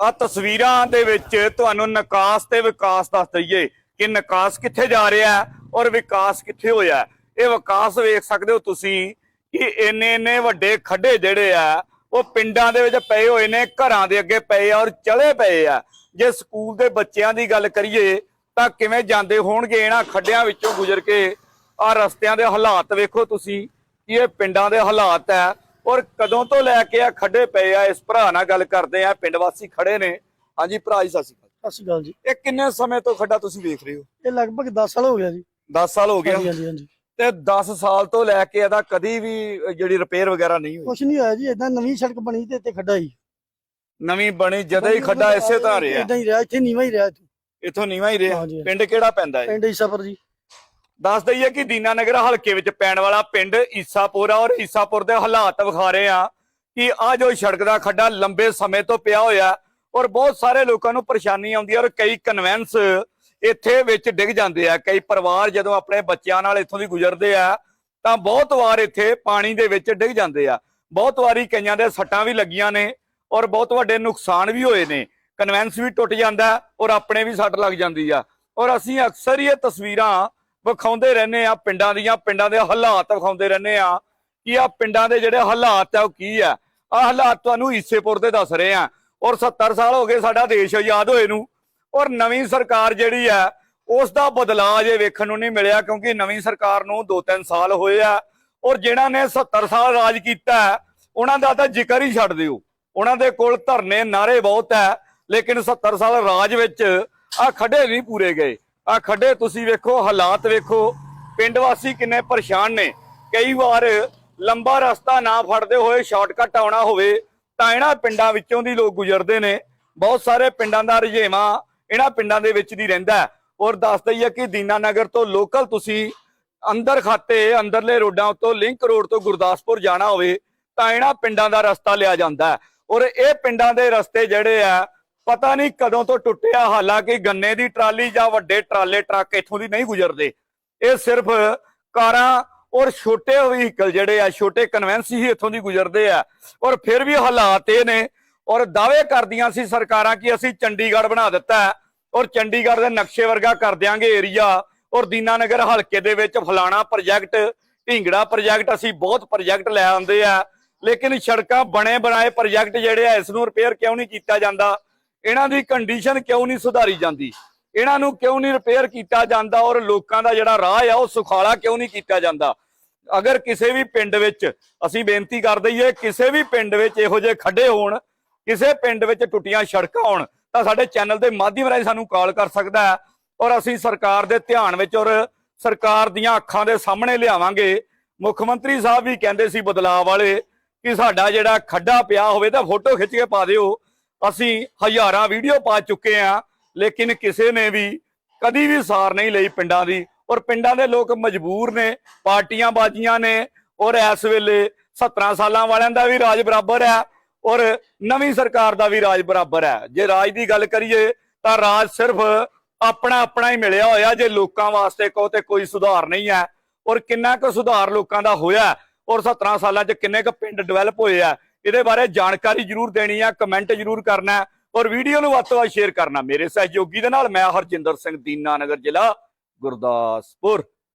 ਆ ਤਸਵੀਰਾਂ ਦੇ ਵਿੱਚ ਤੁਹਾਨੂੰ ਨਿਕਾਸ ਤੇ ਵਿਕਾਸ ਦੱਸ ਦਈਏ ਕਿ ਨਿਕਾਸ ਕਿੱਥੇ ਜਾ ਰਿਹਾ ਹੈ ਔਰ ਵਿਕਾਸ ਕਿੱਥੇ ਹੋਇਆ ਇਹ ਵਿਕਾਸ ਵੇਖ ਸਕਦੇ ਹੋ ਤੁਸੀਂ ਕਿ ਇੰਨੇ ਇੰਨੇ ਵੱਡੇ ਖੱਡੇ ਜਿਹੜੇ ਆ, ਉਹ ਪਿੰਡਾਂ ਦੇ ਵਿੱਚ ਪਏ ਹੋਏ ਨੇ, ਘਰਾਂ ਦੇ ਅੱਗੇ ਪਏ ਆ ਔਰ ਚਲੇ ਪਏ ਆ। ਜੇ ਸਕੂਲ ਦੇ ਬੱਚਿਆਂ ਦੀ ਗੱਲ ਕਰੀਏ ਤਾਂ ਕਿਵੇਂ ਜਾਂਦੇ ਹੋਣਗੇ ਇਹਨਾਂ ਖੱਡਿਆਂ ਵਿੱਚੋਂ ਗੁਜ਼ਰ ਕੇ? ਆ ਰਸਤਿਆਂ ਦੇ ਹਾਲਾਤ ਵੇਖੋ ਤੁਸੀਂ ਕਿ ਇਹ ਪਿੰਡਾਂ ਦੇ ਹਾਲਾਤ ਹੈ। ਔਰ ਕਦੋਂ ਤੋਂ ਲੈ ਕੇ ਆ ਖੱਡੇ ਪਏ ਆ ਇਸ ਭਰਾ ਨਾਲ ਗੱਲ ਕਰਦੇ ਆ ਪਿੰਡ ਵਾਸੀ ਖੜੇ ਨੇ। ਹਾਂਜੀ ਭਰਾ ਜੀ ਸਤਿ ਸ਼੍ਰੀ ਅਕਾਲ। ਸਤਿ ਸ਼੍ਰੀ ਅਕਾਲ ਜੀ। ਇਹ ਕਿੰਨੇ ਸਮੇਂ ਤੋਂ ਖੱਡਾ ਤੁਸੀਂ ਵੇਖ ਰਹੇ ਹੋ? ਇਹ ਲਗਭਗ 10 ਸਾਲ ਹੋ ਗਿਆ ਜੀ। 10 ਸਾਲ ਹੋ ਗਿਆ ਹਾਂਜੀ ਹਾਂਜੀ ਤੇ 10 ਸਾਲ ਤੋਂ ਲੈ ਕੇ ਇਹਦਾ ਕਦੀ ਵੀ ਜਿਹੜੀ ਰਿਪੇਅਰ ਵਗੈਰਾ ਨਹੀਂ ਹੋਈ? ਕੁਛ ਨਹੀਂ ਹੋਇਆ ਜੀ ਇਦਾਂ ਨਵੀਂ ਸੜਕ ਬਣੀ ਤੇ ਇੱਥੇ ਖੱਡਾ ਹੀ ਨਵੀਂ ਬਣੀ ਜਦੋਂ ਹੀ ਖੱਡਾ ਇਸੇ ਤਰ੍ਹਾਂ ਰਿਹਾ। ਇਦਾਂ ਹੀ ਰਿਹਾ ਇੱਥੇ ਨੀਵਾ ਹੀ ਰਿਹਾ ਇੱਥੇ। ਇਥੋਂ ਨੀਵਾ ਹੀ ਰਿਹਾ। ਪਿੰਡ ਕਿਹੜਾ ਪੈਂਦਾ ਹੈ? ਪਿੰਡ ਈਸਾਪੁਰ ਜੀ। ਦੱਸ ਦਈਏ ਕਿ ਦੀਨਾਨਗਰ ਹਲਕੇ ਵਿੱਚ ਪੈਣ ਵਾਲਾ ਪਿੰਡ ਈਸਾਪੁਰ ਆ ਔਰ ਈਸਾਪੁਰ ਦੇ ਹਾਲਾਤ ਵਿਖਾ ਰਹੇ ਆ ਕਿ ਆ ਜੋ ਸੜਕ ਦਾ ਖੱਡਾ ਲੰਬੇ ਸਮੇਂ ਤੋਂ ਪਿਆ ਹੋਇਆ ਔਰ ਬਹੁਤ ਸਾਰੇ ਲੋਕਾਂ ਨੂੰ ਪਰੇਸ਼ਾਨੀ ਆਉਂਦੀ ਹੈ ਔਰ ਕਈ ਕਨਵੈਂਸ ਇੱਥੇ ਵਿੱਚ ਡਿੱਗ ਜਾਂਦੇ ਆ। ਕਈ ਪਰਿਵਾਰ ਜਦੋਂ ਆਪਣੇ ਬੱਚਿਆਂ ਨਾਲ ਇੱਥੋਂ ਦੀ ਗੁਜ਼ਰਦੇ ਆ, ਤਾਂ ਬਹੁਤ ਵਾਰ ਇੱਥੇ ਪਾਣੀ ਦੇ ਵਿੱਚ ਡਿੱਗ ਜਾਂਦੇ ਆ। ਬਹੁਤ ਵਾਰੀ ਕਈਆਂ ਦੇ ਸੱਟਾਂ ਵੀ ਲੱਗੀਆਂ ਨੇ ਔਰ ਬਹੁਤ ਵੱਡੇ ਨੁਕਸਾਨ ਵੀ ਹੋਏ ਨੇ। ਕਨਵੈਂਸ ਵੀ ਟੁੱਟ ਜਾਂਦਾ ਔਰ ਆਪਣੇ ਵੀ ਸੱਟ ਲੱਗ ਜਾਂਦੀ ਆ। ਔਰ ਅਸੀਂ ਅਕਸਰ ਹੀ ਇਹ ਤਸਵੀਰਾਂ ਵਿਖਾਉਂਦੇ ਰਹਿੰਦੇ ਆ, ਪਿੰਡਾਂ ਦੀਆਂ, ਪਿੰਡਾਂ ਦੇ ਹਾਲਾਤ ਵਿਖਾਉਂਦੇ ਰਹਿੰਦੇ ਆ। ਕਿ ਆ, ਪਿੰਡਾਂ ਦੇ ਜਿਹੜੇ ਹਾਲਾਤ ਆ, ਉਹ ਕੀ ਆ? ਆ ਹਾਲਾਤ ਤੁਹਾਨੂੰ ਹਿੱਸੇਪੁਰ ਦੇ ਦੱਸ ਰਹੇ ਆ। ਔਰ 70 ਸਾਲ ਹੋ ਗਏ ਸਾਡਾ ਦੇਸ਼ ਆਜ਼ਾਦ ਹੋਏ ਨੂੰ। ਔਰ ਨਵੀਂ ਸਰਕਾਰ ਜਿਹੜੀ ਆ, ਉਸ ਦਾ ਬਦਲਾਅ ਜੇ ਵੇਖਣ ਨੂੰ ਨਹੀਂ ਮਿਲਿਆ, ਕਿਉਂਕਿ ਨਵੀਂ ਸਰਕਾਰ ਨੂੰ 2-3 ਸਾਲ ਹੋਏ ਆ। ਔਰ ਜਿਨ੍ਹਾਂ ਨੇ 70 ਸਾਲ ਰਾਜ ਕੀਤਾ, ਉਹਨਾਂ ਦਾ ਤਾਂ ਜ਼ਿਕਰ ਹੀ ਛੱਡ ਦਿਓ। ਉਹਨਾਂ ਦੇ ਕੋਲ ਧਰਨੇ ਨਾਰੇ ਬਹੁਤ ਹੈ ਲੇਕਿਨ 70 ਸਾਲ ਰਾਜ ਵਿੱਚ ਆ ਖੜੇ ਨਹੀਂ ਪੂਰੇ ਗਏ। ਆ ਖੱਡੇ ਤੁਸੀਂ ਵੇਖੋ, ਹਾਲਾਤ ਵੇਖੋ। ਪਿੰਡ ਵਾਸੀ ਕਿੰਨੇ ਪਰੇਸ਼ਾਨ ਨੇ। ਕਈ ਵਾਰ ਲੰਬਾ ਰਸਤਾ ਨਾ ਫੜਦੇ ਹੋਏ ਸ਼ਾਰਟਕਟ ਆਉਣਾ ਹੋਵੇ, ਤਾਂ ਇਹਨਾਂ ਪਿੰਡਾਂ ਵਿੱਚੋਂ ਦੀ ਲੋਕ ਗੁਜ਼ਰਦੇ ਨੇ। ਬਹੁਤ ਸਾਰੇ ਪਿੰਡਾਂ ਦਾ ਰਜੇਵਾ ਇਹਨਾਂ ਪਿੰਡਾਂ ਦੇ ਵਿੱਚ ਦੀ ਰਹਿੰਦਾ ਔਰ ਦੱਸ ਦਈਏ ਕਿ ਦੀਨਾਨਗਰ ਤੋਂ ਲੋਕਲ ਤੁਸੀਂ ਅੰਦਰ ਖਾਤੇ, ਅੰਦਰਲੇ ਰੋਡਾਂ ਉੱਤੋਂ ਲਿੰਕ ਰੋਡ ਤੋਂ ਗੁਰਦਾਸਪੁਰ ਜਾਣਾ ਹੋਵੇ, ਤਾਂ ਇਹਨਾਂ ਪਿੰਡਾਂ ਦਾ ਰਸਤਾ ਲਿਆ ਜਾਂਦਾ ਔਰ ਇਹ ਪਿੰਡਾਂ ਦੇ ਰਸਤੇ ਜਿਹੜੇ ਆ ਪਤਾ ਨਹੀਂ ਕਦੋਂ ਤੋਂ ਟੁੱਟਿਆ, ਹਾਲਾਂਕਿ ਗੰਨੇ ਦੀ ਟਰਾਲੀ ਜਾਂ ਵੱਡੇ ਟਰਾਲੇ ਟਰੱਕ ਇੱਥੋਂ ਦੀ ਨਹੀਂ ਗੁਜ਼ਰਦੇ। ਇਹ ਸਿਰਫ ਕਾਰਾਂ ਔਰ ਛੋਟੇ ਵਹੀਕਲ ਜਿਹੜੇ ਆ, ਛੋਟੇ ਕਨਵੈਂਸ ਹੀ ਇੱਥੋਂ ਦੀ ਗੁਜ਼ਰਦੇ ਆ। ਔਰ ਫਿਰ ਵੀ ਹਾਲਾਤ ਇਹ ਨੇ ਔਰ ਦਾਅਵੇ ਕਰਦੀਆਂ ਸੀ ਸਰਕਾਰਾਂ ਕਿ ਅਸੀਂ ਚੰਡੀਗੜ੍ਹ ਬਣਾ ਦਿੱਤਾ ਔਰ ਚੰਡੀਗੜ੍ਹ ਦੇ ਨਕਸ਼ੇ ਵਰਗਾ ਕਰ ਦਿਆਂਗੇ ਏਰੀਆ ਔਰ ਦੀਨਾਨਗਰ ਹਲਕੇ ਦੇ ਵਿੱਚ ਫਲਾਣਾ ਪ੍ਰੋਜੈਕਟ, ਢਿੰਗੜਾ ਪ੍ਰੋਜੈਕਟ ਅਸੀਂ ਬਹੁਤ ਪ੍ਰੋਜੈਕਟ ਲੈ ਆਉਂਦੇ ਆ। ਲੇਕਿਨ ਸੜਕਾਂ ਬਣੇ ਬਣਾਏ ਪ੍ਰੋਜੈਕਟ ਜਿਹੜੇ ਆ, ਇਸ ਨੂੰ ਰਿਪੇਅਰ ਕਿਉਂ ਨਹੀਂ ਕੀਤਾ ਜਾਂਦਾ? ਇਹਨਾਂ ਦੀ ਕੰਡੀਸ਼ਨ ਕਿਉਂ ਨਹੀਂ ਸੁਧਾਰੀ ਜਾਂਦੀ? ਇਹਨਾਂ ਨੂੰ ਕਿਉਂ ਨਹੀਂ ਰਿਪੇਅਰ ਕੀਤਾ ਜਾਂਦਾ ਔਰ ਲੋਕਾਂ ਦਾ ਜਿਹੜਾ ਰਾਹ ਆ, ਉਹ ਸੁਖਾਲਾ ਕਿਉਂ ਨਹੀਂ ਕੀਤਾ ਜਾਂਦਾ? ਅਗਰ ਕਿਸੇ ਵੀ ਪਿੰਡ ਵਿੱਚ, ਅਸੀਂ ਬੇਨਤੀ ਕਰ ਦਈਏ, ਕਿਸੇ ਵੀ ਪਿੰਡ ਵਿੱਚ ਇਹੋ ਜਿਹੇ ਖੱਡੇ ਹੋਣ, ਕਿਸੇ ਪਿੰਡ ਵਿੱਚ ਟੁੱਟੀਆਂ ਸੜਕਾਂ ਹੋਣ, ਤਾਂ ਸਾਡੇ ਚੈਨਲ ਦੇ ਮਾਧਿਅਮ ਰਾਹੀਂ ਸਾਨੂੰ ਕਾਲ ਕਰ ਸਕਦਾ ਹੈ ਔਰ ਅਸੀਂ ਸਰਕਾਰ ਦੇ ਧਿਆਨ ਵਿੱਚ ਔਰ ਸਰਕਾਰ ਦੀਆਂ ਅੱਖਾਂ ਦੇ ਸਾਹਮਣੇ ਲਿਆਵਾਂਗੇ। ਮੁੱਖ ਮੰਤਰੀ ਸਾਹਿਬ ਵੀ ਕਹਿੰਦੇ ਸੀ ਬਦਲਾਅ ਵਾਲੇ ਕਿ ਸਾਡਾ ਜਿਹੜਾ ਖੱਡਾ ਪਿਆ ਹੋਵੇ ਤਾਂ ਫੋਟੋ ਖਿੱਚ ਕੇ ਪਾ ਦਿਓ। ਅਸੀਂ ਹਜ਼ਾਰਾਂ ਵੀਡੀਓ ਪਾ ਚੁੱਕੇ ਆ ਲੇਕਿਨ ਕਿਸੇ ਨੇ ਵੀ ਕਦੀ ਵੀ ਸਾਰ ਨਹੀਂ ਲਈ ਪਿੰਡਾਂ ਦੀ। ਔਰ ਪਿੰਡਾਂ ਦੇ ਲੋਕ ਮਜਬੂਰ ਨੇ, ਪਾਰਟੀਆਂ ਬਾਜੀਆਂ ਨੇ, ਔਰ ਇਸ ਵੇਲੇ 17 ਸਾਲਾਂ ਵਾਲਿਆਂ ਦਾ ਵੀ ਰਾਜ ਬਰਾਬਰ ਹੈ, ਔਰ ਨਵੀਂ ਸਰਕਾਰ ਦਾ ਵੀ ਰਾਜ ਬਰਾਬਰ ਹੈ। ਜੇ ਰਾਜ ਦੀ ਗੱਲ ਕਰੀਏ, ਤਾਂ ਰਾਜ ਸਿਰਫ ਆਪਣਾ ਆਪਣਾ ਹੀ ਮਿਲਿਆ ਹੋਇਆ, ਜੇ ਲੋਕਾਂ ਵਾਸਤੇ ਕਹੋ ਤੇ ਕੋਈ ਸੁਧਾਰ ਨਹੀਂ ਹੈ। ਔਰ ਕਿੰਨਾ ਕੁ ਸੁਧਾਰ ਲੋਕਾਂ ਦਾ ਹੋਇਆ ਔਰ 17 ਸਾਲਾਂ 'ਚ ਕਿੰਨੇ ਕੁ ਪਿੰਡ ਡਿਵੈਲਪ ਹੋਏ ਆ ਇਹਦੇ ਬਾਰੇ ਜਾਣਕਾਰੀ ਜਰੂਰ ਦੇਣੀ ਆ ਕਮੈਂਟ ਜਰੂਰ ਕਰਨਾ ਔਰ ਵੀਡੀਓ ਨੂੰ ਵੱਧ ਤੋਂ ਵੱਧ ਸ਼ੇਅਰ ਕਰਨਾ ਮੇਰੇ ਸਹਿਯੋਗੀ ਦੇ ਨਾਲ, ਮੈਂ ਹਰਜਿੰਦਰ ਸਿੰਘ ਦੀਨਾਨਗਰ ਜ਼ਿਲ੍ਹਾ ਗੁਰਦਾਸਪੁਰ।